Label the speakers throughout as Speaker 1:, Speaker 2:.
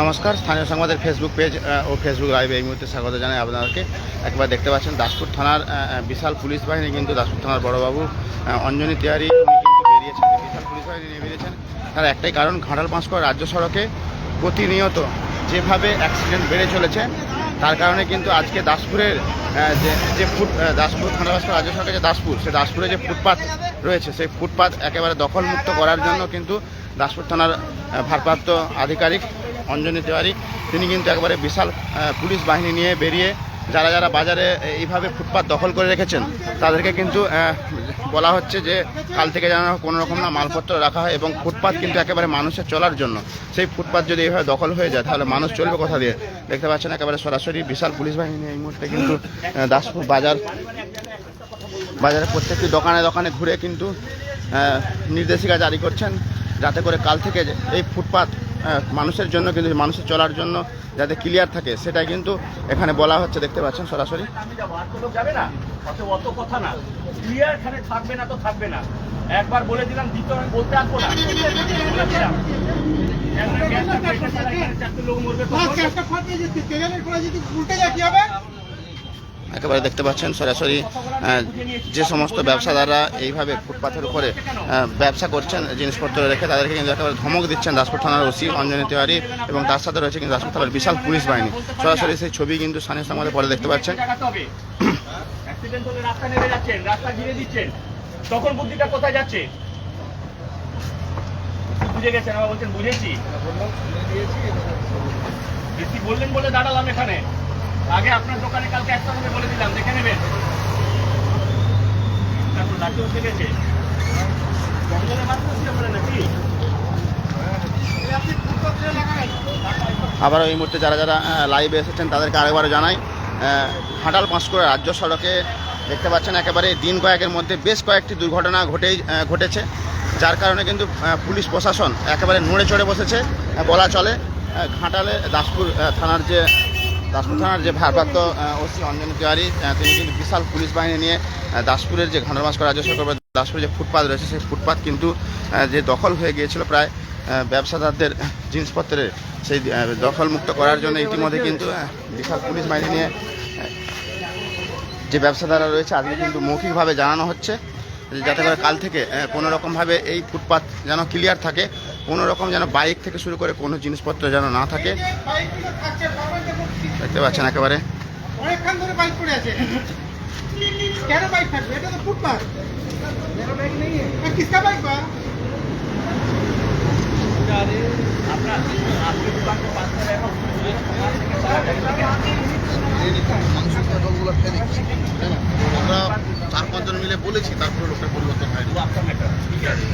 Speaker 1: নমস্কার, স্থানীয় সংবাদের ফেসবুক পেজ ও ফেসবুক লাইভে এই মুহূর্তে স্বাগত জানাই আপনাদেরকে। একবার দেখতে পাচ্ছেন দাসপুর থানার বিশাল পুলিশ বাহিনী কিন্তু দাসপুর থানার বড়বাবু অঞ্জনী তিওয়ারি কিন্তু বেরিয়েছেন। বিশাল পুলিশ বাহিনী নিয়ে বেরিয়েছেন। তার একটাই কারণ, ঘাটাল পাঁশকুড়া রাজ্য সড়কে প্রতিনিয়ত যেভাবে অ্যাক্সিডেন্ট বেড়ে চলেছে, তার কারণে কিন্তু আজকে দাসপুরের যে যে ফুট দাসপুর থানা পাঁশকুড়া রাজ্য সড়কে যে দাসপুর সেই দাসপুরে যে ফুটপাত রয়েছে, সেই ফুটপাত একেবারে দখলমুক্ত করার জন্য কিন্তু দাসপুর থানার ভারপ্রাপ্ত আধিকারিক অঞ্জনী তিওয়ারি। তিনি কিন্তু একবারে বিশাল পুলিশ বাহিনী নিয়ে বেরিয়ে যারা যারা বাজারে এইভাবে ফুটপাত দখল করে রেখেছেন, তাদেরকে কিন্তু বলা হচ্ছে যে কাল থেকে যেন কোনো রকম না মালপত্র রাখা হয় এবং ফুটপাত কিন্তু একেবারে মানুষের চলার জন্য। সেই ফুটপাত যদি এইভাবে দখল হয়ে যায়, তাহলে মানুষ চলবে কোথা দিয়ে? দেখতে পাচ্ছেন একেবারে সরাসরি বিশাল পুলিশ বাহিনী এই মুহূর্তে কিন্তু দাসপুর বাজার, বাজারে প্রত্যেকটি দোকানে দোকানে ঘুরে কিন্তু নির্দেশিকা জারি করছেন, যাতে করে কাল থেকে এই ফুটপাত মানুষের জন্য কিন্তু মানুষের চলার জন্য যাতে ক্লিয়ার থাকে সেটা কিন্তু এখানে বলা হচ্ছে দেখতে পাচ্ছেন সরাসরি।
Speaker 2: আমি যাব না অত অত কথা না। ক্লিয়ার এখানে থাকবে না তো থাকবে না। একবার বলে দিলাম দ্বিতীয় আমি বলতে আসব না। লোক মরবে
Speaker 1: একেবারে দেখতে পাচ্ছেন সরাসরি যে সমস্ত ব্যবসাদাররা এইভাবে ফুটপাথের উপরে ব্যবসা করছেন জিনিসপত্র রেখে তাদেরকে কিন্তু একেবারে ধমক দিচ্ছেন দাসপুর থানার ওসি অঞ্জনী তিওয়ারি এবং তার সাথে রয়েছে কিন্তু দাসপুর থানার বিশাল পুলিশ বাহিনী। সরাসরি সেই ছবি কিন্তু স্থানীয় সংবাদে পরে দেখতে পাচ্ছেন।
Speaker 2: অ্যাক্সিডেন্ট হলে রাস্তা নেমে যাচ্ছেন রাস্তা ঘিরে দিচ্ছেন। তখন বুদ্ধিটা কোথায় যাচ্ছে? বুঝে গেছেন আবার বলছেন বুঝেছি। বেশি বললেন বলে দাঁড়ালাম এখানে। আগে আপনার দোকানে কালকে একটা হবে বলে দিলাম দেখে নেবেন।
Speaker 1: আবারও এই মুহূর্তে যারা যারা লাইভে এসেছেন তাদেরকে আরেকবার জানাই আহ, ঘাটাল পাঁশকুড়া রাজ্য সড়কে দেখতে পাচ্ছেন একেবারে দিন কয়েকের মধ্যে বেশ কয়েকটি দুর্ঘটনা ঘটেই ঘটেছে। যার কারণে কিন্তু পুলিশ প্রশাসন একেবারে নড়ে চড়ে বসেছে বলা চলে ঘাটালে দাসপুর থানার যে দাসপুর থানার যে ভারপ্রাপ্ত ওসি অঞ্জন তিওয়ারি তিনি কিন্তু বিশাল পুলিশ বাহিনী নিয়ে দাসপুরের যে ঘাটালমাস্কর রাজ্য সরকার দাসপুরের যে ফুটপাত রয়েছে সেই ফুটপাত কিন্তু যে দখল হয়ে গিয়েছিল প্রায় ব্যবসাদারদের জিনিসপত্রের সেই দখলমুক্ত করার জন্য ইতিমধ্যে কিন্তু বিশাল পুলিশ বাহিনী নিয়ে যে ব্যবসাদাররা রয়েছে আজকে কিন্তু মৌখিকভাবে জানানো হচ্ছে যাতে করে কাল থেকে আহ, কোনো রকমভাবে এই ফুটপাত যেন ক্লিয়ার থাকে। কোনো রকম যেন বাইক থেকে শুরু করে কোনো জিনিসপত্র যেন না থাকে। দেখতে পাচ্ছেন একেবারে।
Speaker 3: অনেকক্ষণ ধরে বাইক পড়ে আছে। কেন বাইক থাকবে? এটা তো ফুটপাথ কিসকা বাইক বা?
Speaker 2: আপনার পাঁচ টাকা এখন
Speaker 1: আমরা চার পাঁচজন মিলে বলেছি তারপরে লোকের পরিবর্তন হয়নি
Speaker 2: ঠিক আছে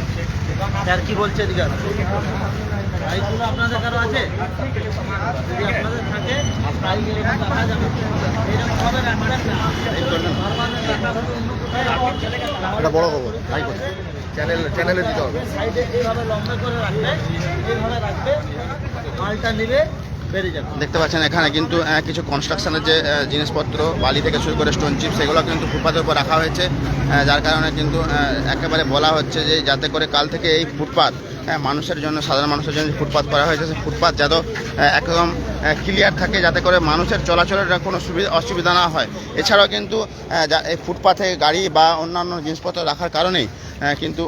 Speaker 4: স্যার কি বলছে আসুন। আপনাদের কারও আছে? যদি আপনাদের থাকে বাইক এরকম যাবে এরকম হবে না পারমানেন্ট রাখা হবে অন্য কোথায় রাখা
Speaker 1: এটা বড় খবর তাই চ্যানেল চ্যানেলে দিতে হবে।
Speaker 4: সাইডে এইভাবে লম্বা করে রাখবে এইভাবে রাখবে মালটা নেবে
Speaker 1: দেখতে পাচ্ছেন এখানে কিন্তু কিছু কনস্ট্রাকশনের যে জিনিসপত্র বালি থেকে শুরু করে স্টোন চিপ সেগুলো কিন্তু ফুটপাতের উপর রাখা হয়েছে। যার কারণে কিন্তু একেবারে বলা হচ্ছে যে যাতে করে কাল থেকে এই ফুটপাত হ্যাঁ, মানুষের জন্য সাধারণ মানুষের জন্য যে ফুটপাত করা হয়েছে। সেই ফুটপাত যেন আহ, একদম ক্লিয়ার থাকে যাতে করে মানুষের চলাচলের কোনো সুবিধা অসুবিধা না হয়। এছাড়াও কিন্তু এই ফুটপাথে গাড়ি বা অন্যান্য জিনিসপত্র রাখার কারণেই কিন্তু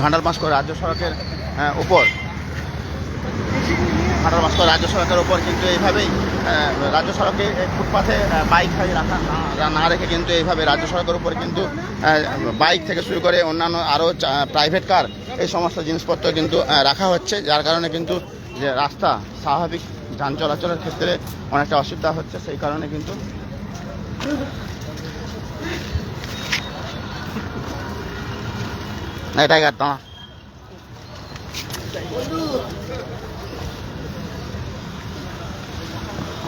Speaker 1: ঘাটাল মাস্কর রাজ্য সড়কের উপর ঘাটাল মাস্কর রাজ্য সড়কের উপর কিন্তু এইভাবেই রাজ্য সড়কে ফুটপাথে বাইক রাখা, না- রেখে কিন্তু এইভাবে রাজ্য সড়কের উপর কিন্তু বাইক থেকে শুরু করে অন্যান্য আরও প্রাইভেট কার এই সমস্ত জিনিসপত্র কিন্তু রাখা হচ্ছে, যার কারণে কিন্তু যে রাস্তা স্বাভাবিক যান চলাচলের ক্ষেত্রে অনেকটা অসুবিধা হচ্ছে, সেই কারণে কিন্তু এটাই কাটতাম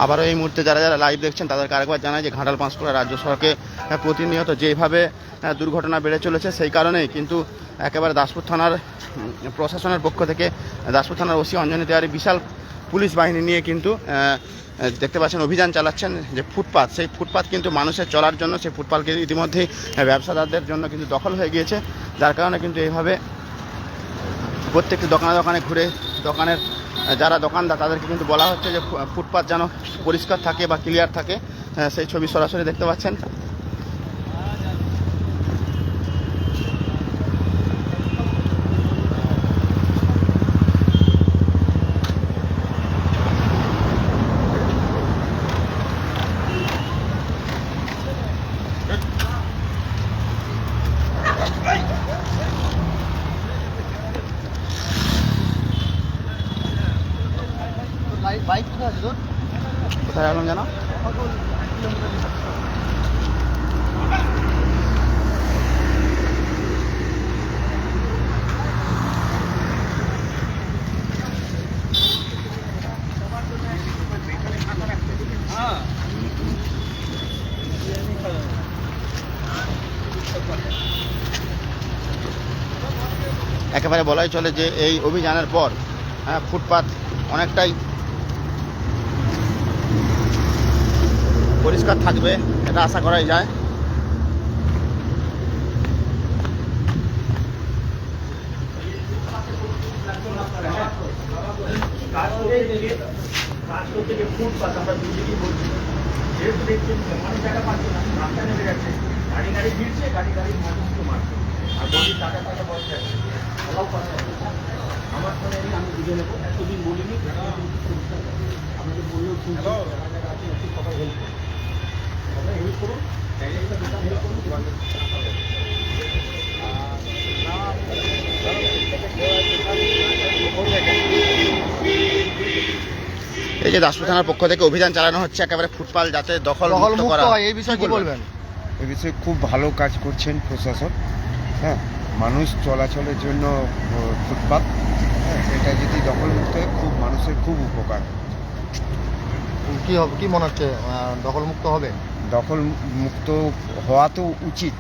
Speaker 1: আবারও এই মুহূর্তে যারা যারা লাইভ দেখছেন, তাদেরকে আরেকবার জানাই যে ঘাটাল পাঁশকুড়া রাজ্য সড়কে প্রতিনিয়ত যেভাবে দুর্ঘটনা বেড়ে চলেছে, সেই কারণেই কিন্তু একেবারে দাসপুর থানার প্রশাসনের পক্ষ থেকে দাসপুর থানার ওসি অঞ্জনী তেওয়ারি বিশাল পুলিশ বাহিনী নিয়ে কিন্তু দেখতে পাচ্ছেন, অভিযান চালাচ্ছেন যে ফুটপাত। সেই ফুটপাত কিন্তু মানুষের চলার জন্য, সেই ফুটপাতকে ইতিমধ্যেই ব্যবসাদারদের জন্য কিন্তু দখল হয়ে গিয়েছে। যার কারণে কিন্তু এইভাবে প্রত্যেকটি দোকানে দোকানে ঘুরে দোকানের যারা দোকানদার, তাদেরকে কিন্তু বলা হচ্ছে যে ফুটপাত যেন পরিষ্কার থাকে বা ক্লিয়ার থাকে। সেই ছবি সরাসরি দেখতে পাচ্ছেন
Speaker 4: বাইক কোথায় আছে তোর
Speaker 1: কোথায় রাখলাম যেন একেবারে বলাই চলে যে এই অভিযানের পর হ্যাঁ, ফুটপাত অনেকটাই পরিষ্কার থাকবে এটা আশা করাই যায়।
Speaker 2: গাড়ি গাড়ি গাড়ি গাড়ি মারছে আর বলি টাকা টাকা যাচ্ছে ওরাও কথা আমার ফোনে এলে আমি বুঝে নেব এতদিন বলিনি আমাদের বললেও শুনছি যারা যারা আছে, একটু সবাই হেল্প করুন সবাই হেল্প করুন হেল্প করুন
Speaker 1: এই যে দাসপুর থানার পক্ষ থেকে অভিযান চালানো হচ্ছে একেবারে ফুটপাল যাতে দখল মুক্ত করা
Speaker 4: এই বিষয়ে কি বলবেন?
Speaker 5: এ বিষয়ে খুব ভালো কাজ করছেন প্রশাসন হ্যাঁ? মানুষ চলাচলের জন্য ফুটপাত হ্যাঁ এটা যদি দখলমুক্ত হয় খুব মানুষের খুব উপকার।
Speaker 4: কি হবে কি মনে হচ্ছে দখলমুক্ত হবে?
Speaker 5: দখল মুক্ত হওয়া তো উচিত।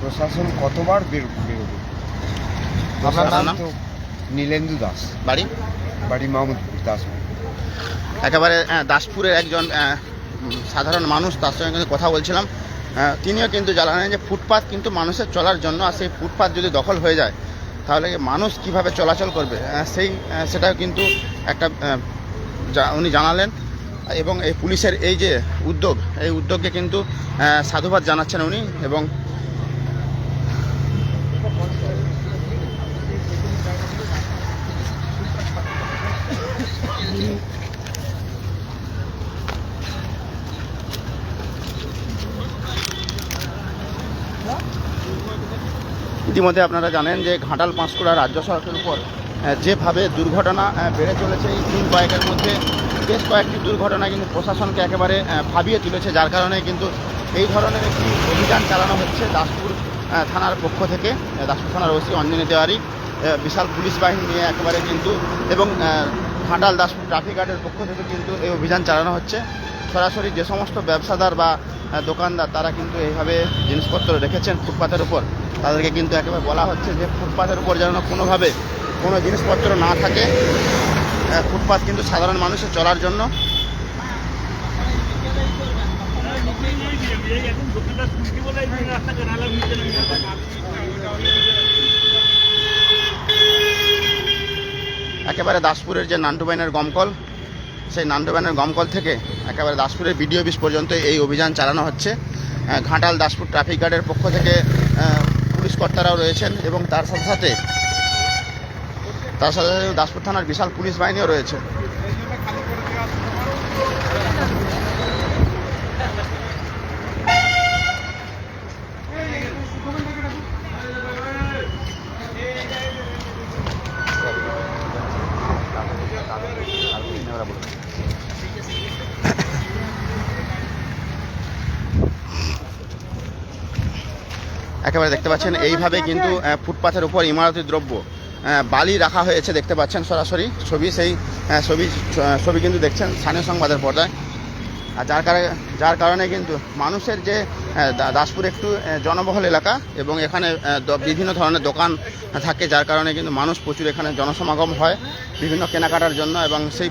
Speaker 5: প্রশাসন কতবার বের- বেরোবে?
Speaker 1: আপনার নাম?
Speaker 5: তো নীলেন্দু দাস।
Speaker 1: বাড়ি?
Speaker 5: বাড়ি মাহমুদ দাস
Speaker 1: একেবারে আহ, দাসপুরের একজন সাধারণ মানুষ তার সঙ্গে কথা বলছিলাম। তিনিও কিন্তু জানালেন যে ফুটপাত কিন্তু মানুষের চলার জন্য আর সেই ফুটপাত যদি দখল হয়ে যায়, তাহলে মানুষ কীভাবে চলাচল করবে? সেই সেটাও কিন্তু একটা উনি জানালেন। এবং এই পুলিশের এই যে উদ্যোগ, এই উদ্যোগকে কিন্তু সাধুবাদ জানাচ্ছেন উনি। এবং ইতিমধ্যে আপনারা জানেন যে ঘাটাল পাঁশকুড়া রাজ্য সড়কের উপর যেভাবে দুর্ঘটনা বেড়ে চলেছে এই দিন কয়েকের মধ্যে বেশ কয়েকটি দুর্ঘটনা কিন্তু প্রশাসনকে একেবারে ভাবিয়ে তুলেছে যার কারণে কিন্তু এই ধরনের একটি অভিযান চালানো হচ্ছে দাসপুর থানার পক্ষ থেকে দাসপুর থানার ওসি অঞ্জনী তেওয়ারি আহ, বিশাল পুলিশ বাহিনী নিয়ে একেবারে কিন্তু এবং ঘাটাল দাসপুর ট্রাফিক গার্ডের পক্ষ থেকে কিন্তু এই অভিযান চালানো হচ্ছে। সরাসরি যে সমস্ত ব্যবসাদার বা দোকানদার তারা কিন্তু এইভাবে জিনিসপত্র রেখেছেন ফুটপাতের উপর। তাদেরকে কিন্তু একেবারে বলা হচ্ছে যে ফুটপাথের উপর যেন কোনোভাবে কোনো জিনিসপত্র না থাকে। ফুটপাথ কিন্তু সাধারণ মানুষের চলার জন্য। একেবারে দাসপুরের যে নান্টুবাইনের গমকল, সেই নান্টুবাইনের গমকল থেকে একেবারে দাসপুরের বিডিও অফিস পর্যন্ত এই অভিযান চালানো হচ্ছে। ঘাটাল দাসপুর ট্রাফিক গার্ডের পক্ষ থেকে আহ, পুলিশ কর্তারাও রয়েছেন এবং তার সাথে সাথে তার সাথে সাথে দাসপুর থানার বিশাল পুলিশ বাহিনীও রয়েছে। একেবারে দেখতে পাচ্ছেন, এইভাবে কিন্তু ফুটপাথের উপর ইমারতি দ্রব্য বালি রাখা হয়েছে, দেখতে পাচ্ছেন সরাসরি। ছবি সেই ছবি ছবি কিন্তু দেখছেন স্থানীয় সংবাদের পর্দায়। আর যার কারণে যার কারণে কিন্তু মানুষের যে দাসপুর একটু জনবহুল এলাকা এবং এখানে বিভিন্ন ধরনের দোকান থাকে, যার কারণে কিন্তু মানুষ প্রচুর এখানে জনসমাগম হয় বিভিন্ন কেনাকাটার জন্য এবং সেই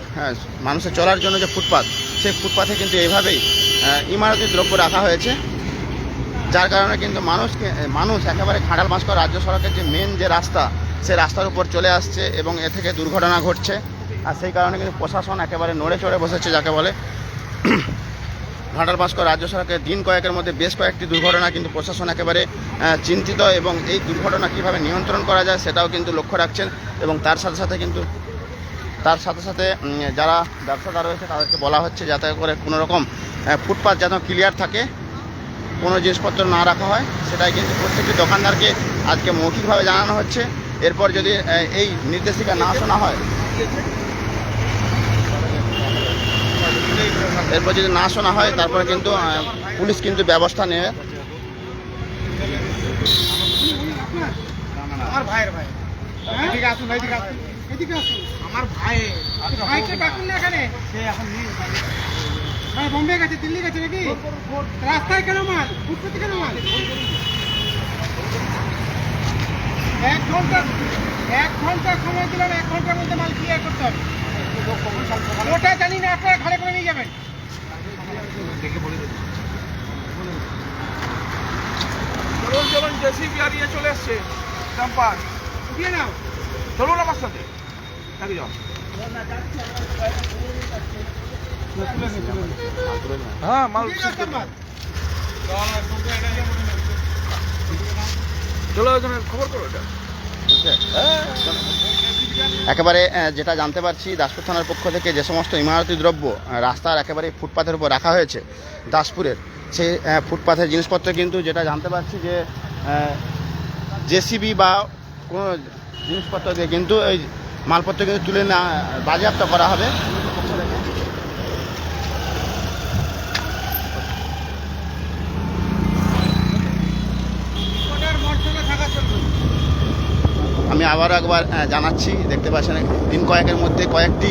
Speaker 1: মানুষের চলার জন্য যে ফুটপাত, সেই ফুটপাথে কিন্তু এইভাবেই ইমারতি দ্রব্য রাখা হয়েছে। যার কারণে কিন্তু মানুষকে মানুষ একেবারে খাঁড়াল মাসকর রাজ্য সড়কের যে মেন যে রাস্তা সে রাস্তার উপর চলে আসছে এবং এ থেকে দুর্ঘটনা ঘটছে। আর সেই কারণে কিন্তু প্রশাসন একেবারে নড়ে চড়ে বসেছে যাকে বলে। ঘাটাল বাস্কর রাজ্য সরকারের দিন কয়েকের মধ্যে বেশ কয়েকটি দুর্ঘটনা কিন্তু প্রশাসন একেবারে চিন্তিত এবং এই দুর্ঘটনা কীভাবে নিয়ন্ত্রণ করা যায় সেটাও কিন্তু লক্ষ্য রাখছেন এবং তার সাথে সাথে কিন্তু তার সাথে সাথে যারা ব্যবসাদার রয়েছে তাদেরকে বলা হচ্ছে যাতে করে কোনো রকম আহ, ফুটপাত যেন ক্লিয়ার থাকে। কোনো জিনিসপত্র না রাখা হয়, সেটাই কিন্তু প্রত্যেকটি দোকানদারকে আজকে মৌখিকভাবে জানানো হচ্ছে। এরপর যদি এই নির্দেশিকা না শোনা হয়, এরপর যদি না শোনা হয়, তারপরে কিন্তু পুলিশ কিন্তু ব্যবস্থা নেবে।
Speaker 3: আমার ভাইয়ের ভাই। আমার ভাই। ভাইকে ডাকুন না এখানে। সে এখন ভাই বোম্বে গেছে দিল্লি গেছে নাকি? রাস্তায় কেন মাল? ফুটপাতে কেন মাল? এক ঘণ্টা এক ঘণ্টা সময় দিলাম এক ঘণ্টার মধ্যে মাল ক্লিয়ার করতে হবে। ওটা জানি না আপনারা ঘরে করে নিয়ে যাবেন।
Speaker 6: চলুন জেসিবি আর ইয়ে চলে এসছে ডাম্পার
Speaker 3: দিয়ে নাও।
Speaker 6: চলুন আমার সাথে। নাকি যাও। হ্যাঁ মাল। চলো খবর করো এটা
Speaker 1: একেবারে যেটা জানতে পারছি দাসপুর থানার পক্ষ থেকে যে সমস্ত ইমারতি দ্রব্য রাস্তার একেবারে ফুটপাথের উপর রাখা হয়েছে দাসপুরের সেই ফুটপাথের জিনিসপত্র কিন্তু যেটা জানতে পারছি যে জেসিবি বা কোনো জিনিসপত্র দিয়ে কিন্তু এই মালপত্র কিন্তু তুলে না বাজেয়াপ্ত করা হবে
Speaker 3: ওটার মর্যাদা থাকা চলবে
Speaker 1: আমি আবারও একবার জানাচ্ছি দেখতে পাচ্ছেন দিন কয়েকের মধ্যে কয়েকটি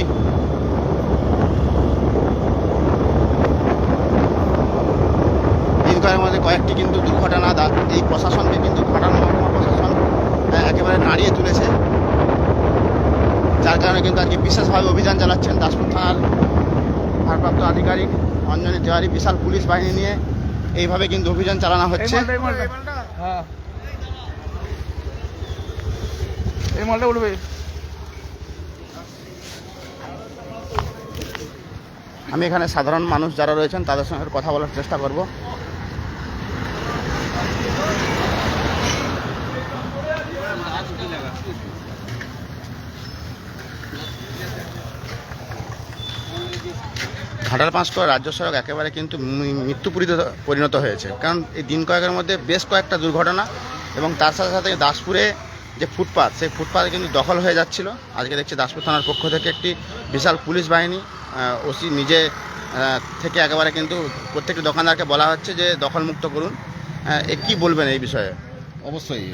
Speaker 1: দিন কয়েকের মধ্যে কয়েকটি কিন্তু দুর্ঘটনা দা- এই প্রশাসনকে কিন্তু ঘটানো মহকুমা প্রশাসন একেবারে নাড়িয়ে তুলেছে। যার কারণে কিন্তু আজকে বিশেষভাবে অভিযান চালাচ্ছেন দাসপুর থানার ভারপ্রাপ্ত আধিকারিক অঞ্জনী তিওয়ারি বিশাল পুলিশ বাহিনী নিয়ে। এইভাবে কিন্তু অভিযান চালানো হচ্ছে
Speaker 6: মালটা এই মালটা উঠবে।
Speaker 1: আমি এখানে সাধারণ মানুষ যারা রয়েছেন, তাদের সঙ্গে কথা বলার চেষ্টা করব। ঘাটাল পাঁচকো রাজ্য সড়ক একেবারে কিন্তু মি- মৃত্যু পরিণত- পরিণত হয়েছে। কারণ এই দিন কয়েকের মধ্যে বেশ কয়েকটা দুর্ঘটনা এবং তার সাথে সাথে দাসপুরে যে ফুটপাথ সেই ফুটপাথে কিন্তু দখল হয়ে যাচ্ছিল। আজকে দেখছি দাসপুর থানার পক্ষ থেকে একটি বিশাল পুলিশ বাহিনী ওসি নিজে থেকে একেবারে কিন্তু প্রত্যেকটি দোকানদারকে বলা হচ্ছে যে দখলমুক্ত করুন। এ কী বলবেন এই বিষয়ে?
Speaker 7: অবশ্যই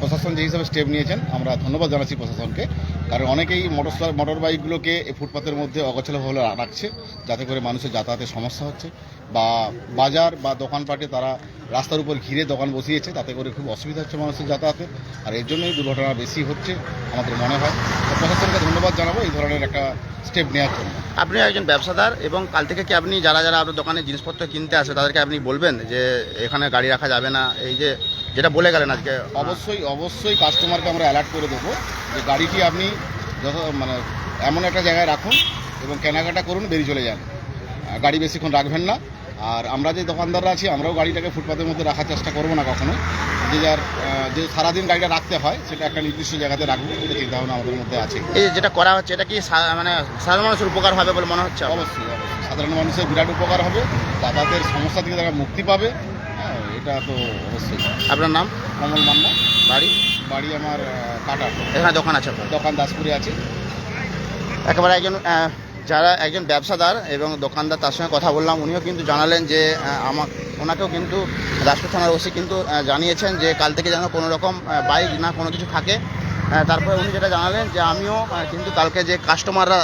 Speaker 7: প্রশাসন যে হিসাবে স্টেপ নিয়েছেন, আমরা ধন্যবাদ জানাচ্ছি প্রশাসনকে। কারণ অনেকেই মোটর মোটর বাইকগুলোকে এই ফুটপাতের মধ্যে অগোছালোভাবে রাখছে, যাতে করে মানুষের যাতায়াতের সমস্যা হচ্ছে বা বাজার বা দোকানপাটে তারা রাস্তার উপর ঘিরে দোকান বসিয়েছে, তাতে করে খুব অসুবিধা হচ্ছে মানুষের যাতায়াতে। আর এর জন্যই দুর্ঘটনা বেশি হচ্ছে, আমাদের মনে হয়। প্রশাসনকে ধন্যবাদ জানাব, এই ধরনের একটা স্টেপ নেওয়ার জন্য।
Speaker 1: আপনি একজন ব্যবসাদার এবং কাল থেকে কি আপনি যারা যারা আপনার দোকানে জিনিসপত্র কিনতে আসে তাদেরকে আপনি বলবেন যে এখানে গাড়ি রাখা যাবে না? এই যে যেটা বলে গেলেন আজকে।
Speaker 7: অবশ্যই অবশ্যই কাস্টমারকে আমরা অ্যালার্ট করে দেবো যে গাড়িটি আপনি যত মানে এমন একটা জায়গায় রাখুন এবং কেনাকাটা করুন বেরিয়ে চলে যান। গাড়ি বেশিক্ষণ রাখবেন না। আর আমরা যে দোকানদাররা আছি আমরাও গাড়িটাকে ফুটপাতের মধ্যে রাখার চেষ্টা করব না কখনো। যে যার যে সারাদিন গাড়িটা রাখতে হয় সেটা একটা নির্দিষ্ট জায়গাতে রাখব এটা চিন্তাভাবনা আমাদের মধ্যে আছে।
Speaker 1: এই যে যেটা করা হচ্ছে এটা কি মানে সাধারণ মানুষের উপকার হবে বলে মনে হচ্ছে
Speaker 7: অবশ্যই অবশ্যই। সাধারণ মানুষের বিরাট উপকার হবে যাতায়াতের সমস্যা থেকে তারা মুক্তি পাবে। হ্যাঁ এটা তো অবশ্যই।
Speaker 1: আপনার নাম?
Speaker 7: কমল মান্না।
Speaker 1: বাড়ি?
Speaker 7: বাড়ি আমার কাটার।
Speaker 1: এখানে দোকান আছে
Speaker 7: দোকান দাসপুরে আছে।
Speaker 1: একেবারে একজন যারা একজন ব্যবসাদার এবং দোকানদার তার সঙ্গে কথা বললাম, উনিও কিন্তু জানালেন যে আমার ওনাকেও কিন্তু দাসপুর থানার ওসি কিন্তু জানিয়েছেন যে, কাল থেকে যেন কোনো রকম বাইক না কোনো কিছু থাকে। তারপরে উনি যেটা জানালেন যে, আমিও কিন্তু কালকে যে কাস্টমাররা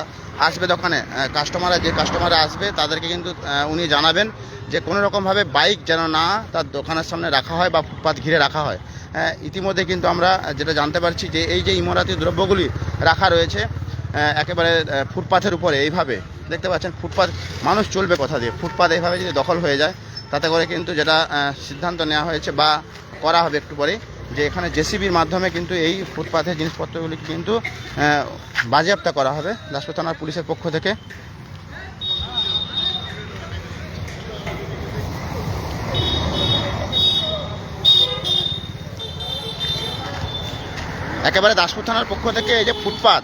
Speaker 1: আসবে দোকানে কাস্টমাররা যে কাস্টমাররা আসবে, তাদেরকে কিন্তু উনি জানাবেন যে, কোনো রকমভাবে বাইক যেন না তার দোকানের সামনে রাখা হয় বা ফুটপাত ঘিরে রাখা হয়। ইতিমধ্যে কিন্তু আমরা যেটা জানতে পারছি যে, এই যে ইমরাতি দ্রব্যগুলি রাখা রয়েছে একেবারে ফুটপাথের উপরে, এইভাবে। দেখতে পাচ্ছেন, ফুটপাথ, মানুষ চলবে কথা দিয়ে। ফুটপাথ এইভাবে যদি দখল হয়ে যায়, তাতে করে কিন্তু যেটা সিদ্ধান্ত নেওয়া হয়েছে বা করা হবে একটু পরেই যে এখানে জেসিবির মাধ্যমে কিন্তু এই ফুটপাথের জিনিসপত্রগুলি কিন্তু বাজেয়াপ্ত করা হবে দাসপুর থানার পুলিশের পক্ষ থেকে। একেবারে দাসপুর থানার পক্ষ থেকে এই যে ফুটপাত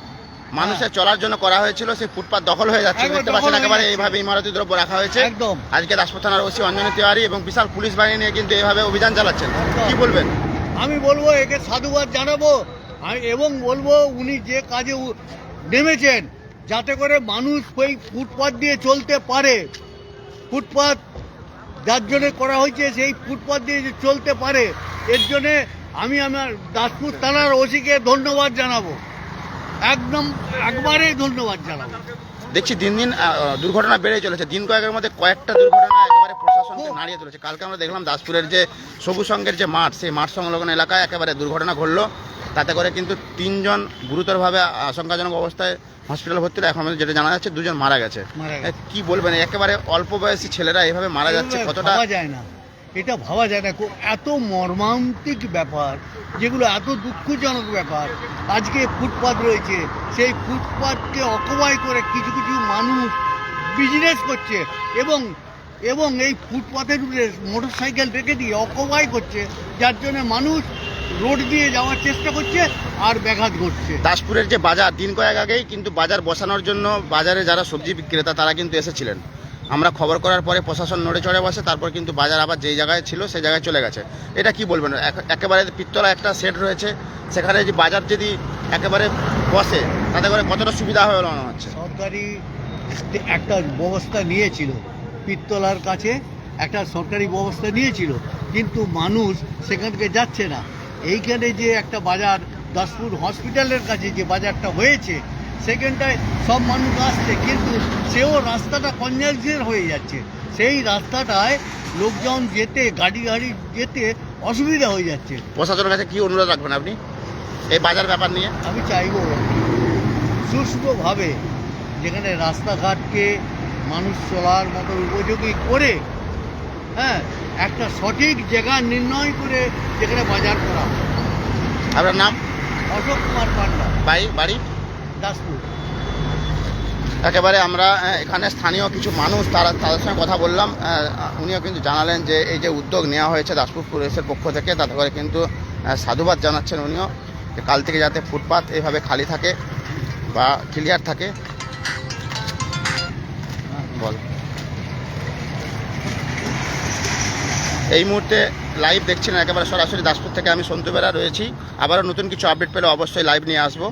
Speaker 1: মানুষের চলার জন্য করা হয়েছিল সেই ফুটপাত দখল হয়ে যাচ্ছে দেখতে পাচ্ছেন একেবারে এইভাবে ইমারতি দ্রব্য রাখা হয়েছে।
Speaker 4: একদম।
Speaker 1: আজকে দাসপুর থানার ওসি অঞ্জনী তিওয়ারি এবং বিশাল পুলিশ বাহিনী নিয়ে কিন্তু এইভাবে অভিযান চালাচ্ছেন। কি বলবেন?
Speaker 8: আমি বলব একে সাধুবাদ জানাব এবং বলব উনি যে কাজে নেমেছেন যাতে করে মানুষ ওই ফুটপাত দিয়ে চলতে পারে। ফুটপাত যার জন্য করা হয়েছে সেই ফুটপাত দিয়ে যে চলতে পারে এর জন্যে আমি আমার দাসপুর থানার ওসিকে ধন্যবাদ জানাব। একদম একবারেই ধন্যবাদ জানাব।
Speaker 1: দেখছি দিন দিন দুর্ঘটনা বেড়ে চলেছে। দিন কয়েকের মধ্যে কয়েকটা দুর্ঘটনা একেবারে প্রশাসনকে নাড়িয়ে তুলেছে। কালকে আমরা দেখলাম দাসপুরের যে সবুজ সংঘের যে মাঠ সেই মাঠ সংলগ্ন এলাকায় একেবারে দুর্ঘটনা ঘটলো। তাতে করে কিন্তু তিনজন গুরুতরভাবে আশঙ্কাজনক অবস্থায় হসপিটালে ভর্তি এখন যেটা জানা যাচ্ছে দুজন মারা গেছে।
Speaker 8: মারা গেছে।
Speaker 1: কি বলবেন? একেবারে অল্প বয়সী ছেলেরা এভাবে মারা যাচ্ছে কতটা
Speaker 8: যায় না। এটা ভাবা যায় না। এত মর্মান্তিক ব্যাপার, যেগুলো এত দুঃখজনক ব্যাপার। আজকে ফুটপাত রয়েছে, সেই ফুটপাতকে অকুপাই করে কিছু কিছু মানুষ বিজনেস করছে এবং এবং এই ফুটপাথের উপরে মোটর সাইকেল রেখে দিয়ে অকুপাই করছে, যার জন্য মানুষ রোড দিয়ে যাওয়ার চেষ্টা করছে আর ব্যাঘাত ঘটছে।
Speaker 1: দাসপুরের যে বাজার, দিন কয়েক আগেই কিন্তু বাজার বসানোর জন্য বাজারে যারা সবজি বিক্রেতা, তারা কিন্তু এসেছিলেন। আমরা খবর করার পরে প্রশাসন নড়ে চড়ে বসে, তারপর কিন্তু বাজার আবার যেই জায়গায় ছিল সেই জায়গায় চলে গেছে। এটা কি বলবেন? এক- একেবারে পিত্তলা একটা সেট রয়েছে, সেখানে যে বাজার যদি একেবারে বসে, তাতে করে কতটা সুবিধা বলে মনে হচ্ছে?
Speaker 8: সরকারি একটা ব্যবস্থা নিয়েছিল পিত্তলার কাছে, একটা সরকারি ব্যবস্থা নিয়েছিল, কিন্তু মানুষ সেখান থেকে যাচ্ছে না। এইখানে যে একটা বাজার, দাসপুর হসপিটালের কাছে যে বাজারটা হয়েছে সেখানটায় সব মানুষ আসছে কিন্তু সেও রাস্তাটা কনজাংশন হয়ে যাচ্ছে। সেই রাস্তাটায় লোকজন যেতে গাড়ি গাড়ি যেতে অসুবিধা হয়ে যাচ্ছে।
Speaker 1: প্রশাসনের কাছে কি অনুরোধ রাখবেন আপনি? এই বাজার ব্যাপার নিয়ে?
Speaker 8: আমি চাইব সুষ্ঠুভাবে যেখানে রাস্তাঘাটকে মানুষ চলার মতো উপযোগী করে হ্যাঁ একটা সঠিক জায়গা নির্ণয় করে যেখানে বাজার করা।
Speaker 1: আপনার নাম?
Speaker 8: অশোক কুমার পান্ডা।
Speaker 1: বাড়ি বাড়ি? একেবারে আমরা এখানে স্থানীয় কিছু মানুষ, তারা তাদের সঙ্গে কথা বললাম। উনিও কিন্তু জানালেন যে এই যে উদ্যোগ নেওয়া হয়েছে দাসপুর পুলিশের পক্ষ থেকে, তাতে করে কিন্তু সাধুবাদ জানাচ্ছেন উনিও যে কাল থেকে যাতে ফুটপাত এইভাবে খালি থাকে বা ক্লিয়ার থাকে। বল। এই মুহূর্তে লাইভ দেখছেন একেবারে সরাসরি দাসপুর থেকে আমি সন্তু বেরা রয়েছি। আবারও নতুন কিছু আপডেট পেলে অবশ্যই লাইভ নিয়ে আসব।